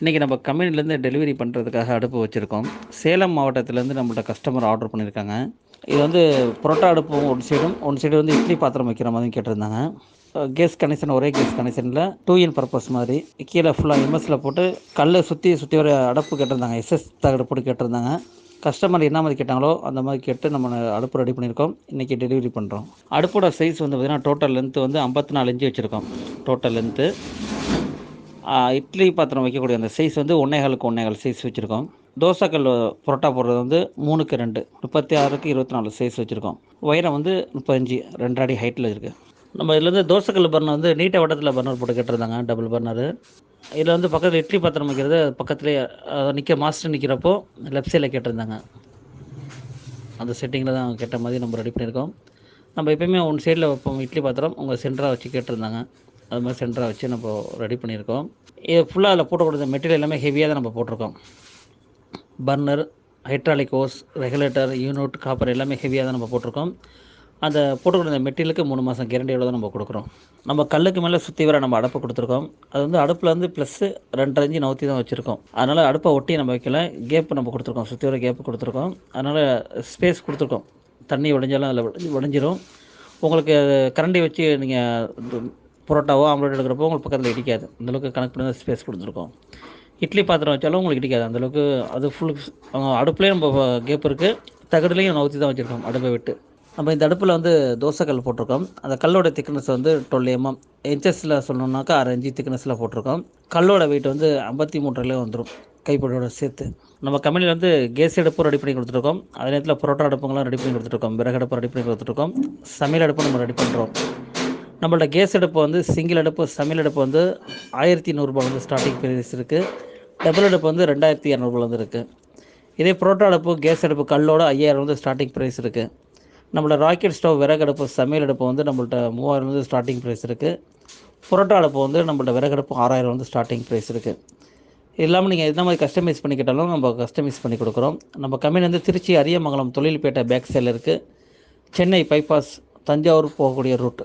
இன்றைக்கி நம்ம கம்பெனிலேருந்து டெலிவரி பண்ணுறதுக்காக அடுப்பு வச்சுருக்கோம். சேலம் மாவட்டத்திலேருந்து நம்மள்ட்ட கஸ்டமர் ஆர்டர் பண்ணியிருக்காங்க. இது வந்து புரோட்டா அடுப்பும் ஒன் சைடும் ஒன் சைடு வந்து இட்லி பாத்திரம் வைக்கிற மாதிரி கேட்டிருந்தாங்க. கேஸ் கனெக்ஷன் ஒரே கேஸ் கனெக்ஷனில் டூ இன் பர்பஸ் மாதிரி. கீழே ஃபுல்லாக எம்எஸ்சில் போட்டு கல்லை சுற்றி சுற்றி வர அடப்பு கேட்டிருந்தாங்க. எஸ்எஸ் தகடு போட்டு கேட்டிருந்தாங்க. கஸ்டமர் என்ன மாதிரி கேட்டாங்களோ அந்த மாதிரி கேட்டு நம்ம அடுப்பு ரெடி பண்ணியிருக்கோம். இன்றைக்கி டெலிவரி பண்ணுறோம் அடுப்போட சைஸ் வந்து பார்த்திங்கன்னா டோட்டல் லென்த்து வந்து ஐம்பத்தி நாலு இன்ச்சு வச்சுருக்கோம். டோட்டல் லென்த்து இட்லி பாத்திரம் வைக்கக்கூடிய அந்த சைஸ் வந்து ஒன்னேகாலுக்கு ஒன்னேகால் சைஸ் வச்சுருக்கோம். தோசைக்கல் புரோட்டா போடுறது வந்து மூணுக்கு ரெண்டு முப்பத்தி ஆறுக்கு இருபத்தி நாலு சைஸ் வச்சுருக்கோம். உயரம் வந்து முப்பத்தஞ்சு ரெண்டு அடி ஹைட்டில் இருக்குது நம்ம இதில் வந்து தோசைக்கல் பர்னர் வந்து நீட்ட வட்டத்தில் பர்னர் போட்டு கேட்டிருந்தாங்க டபுள் பர்னரு இதில் வந்து பக்கத்தில் இட்லி பாத்திரம் வைக்கிறது பக்கத்துலேயே நிற்க மாஸ்டர் நிற்கிறப்போ லெஃப்ட் சைடில் கேட்டிருந்தாங்க. அந்த செட்டிங்கில் தான் கேட்ட மாதிரி நம்ம ரெடி பண்ணியிருக்கோம். நம்ம எப்பயுமே ஒன் சைடில் வைப்போம் இட்லி பாத்திரம் உங்கள் சென்டராக வச்சு கேட்டிருந்தாங்க. அது மாதிரி சென்டராக வச்சு நம்ம ரெடி பண்ணியிருக்கோம். இது ஃபுல்லாக அதில் போட்டக்கூடிய மெட்டீரியல் எல்லாமே ஹெவியாக தான் நம்ம போட்டிருக்கோம். Burner hydraulic hose regulator unit copper எல்லாமே ஹெவியாக தான் நம்ம போட்டிருக்கோம். அந்த போட்டுக்கூடிய மெட்டீரியலுக்கு மூணு மாதம் கேரண்டியோட தான் நம்ம கொடுக்குறோம். நம்ம கல்லுக்கு மேலே சுற்றி வர நம்ம அடப்பு கொடுத்துருக்கோம். அது வந்து அடுப்பில் வந்து ப்ளஸ்ஸு ரெண்டரை இன்ச்சு நவுத்தி தான் வச்சுருக்கோம். அதனால் அடுப்பை ஒட்டி நம்ம வைக்கல. கேப்பு நம்ம கொடுத்துருக்கோம். சுற்றி வர கேப்பு கொடுத்துருக்கோம். அதனால் ஸ்பேஸ் கொடுத்துருக்கோம். தண்ணி உடைஞ்சாலும் அதில் உடஞ்சிரும் உடைஞ்சிரும். உங்களுக்கு கரண்டி வச்சு நீங்கள் புரோட்டாவோ ஆம்லேட் எடுக்கிறப்போ உங்களுக்கு பக்கத்தில் இடிக்காது. அந்தளவுக்கு கனெக்ட் பண்ணி ஸ்பேஸ் கொடுத்துருக்கோம். இட்லி பாத்திரம் வச்சாலும் உங்களுக்கு இடிக்காது. அந்தளவுக்கு அது ஃபுல் அடுப்புலேயே நம்ம கேப் இருக்குது தகடுலேயும் ஊற்றி தான் வச்சுருக்கோம் அடுப்பை விட்டு. நம்ம இந்த அடுப்பில் வந்து தோசைக்கல் போட்டிருக்கோம். அந்த கல்லோட திக்னஸ் வந்து டுவெல் எம்எம் இன்ச்சஸில் சொல்லணுன்னாக்கா அரை இன்ச்சு திக்னஸில் போட்டிருக்கோம். கல்லோட வெயிட் வந்து ஐம்பத்தி மூன்றுலேயே வந்துடும் கைப்படியோட சேர்த்து. நம்ம கம்பெனியில் வந்து கேஸ் அடுப்பும் ரெடி பண்ணி கொடுத்துருக்கோம். அதே நேரத்தில் புரோட்டா அடுப்புங்களாம் ரெடி பண்ணி கொடுத்துருக்கோம். விறகு அடுப்பு ரெடி பண்ணி கொடுத்துருக்கோம். சமையல் அடுப்பு நம்ம ரெடி பண்ணுறோம் நம்மள்ட்ட கேஸ் அடுப்பு வந்து சிங்கிள் அடுப்பு சமையல் அடுப்பு வந்து ஆயிரத்தி நூறுரூபாலேருந்து ஸ்டார்டிங் ப்ரைஸ் இருக்குது டபுள் அடுப்பு வந்து ரெண்டாயிரத்தி இரநூறுபாலேருந்து இருக்குது இதே புரோட்டா அடுப்பு கேஸ் அடுப்பு கல்லோட ஐயாயிரம் வந்து ஸ்டார்டிங் ப்ரைஸ் இருக்குது நம்மளோட ராக்கெட் ஸ்டவ் விறகு அடுப்பு சமையல் அடுப்பு வந்து நம்மள்ட்ட மூவாயிரம் வந்து ஸ்டார்டிங் ப்ரைஸ் இருக்குது புரோட்டா அடுப்பு வந்து நம்மள்ட்ட விறகு அடுப்பு ஆறாயிரம் வந்து ஸ்டார்டிங் ப்ரைஸ் இருக்குது இல்லாமல் நீங்கள் எந்த மாதிரி கஸ்டமைஸ் பண்ணிக்கிட்டாலும் நம்ம கஸ்டமைஸ் பண்ணி கொடுக்குறோம். நம்ம கம்பெனி வந்து திருச்சி அரியமங்கலம் தொழில்பேட்டை பேக் சைடில் இருக்குது சென்னை பைபாஸ் தஞ்சாவூர் போகக்கூடிய ரூட்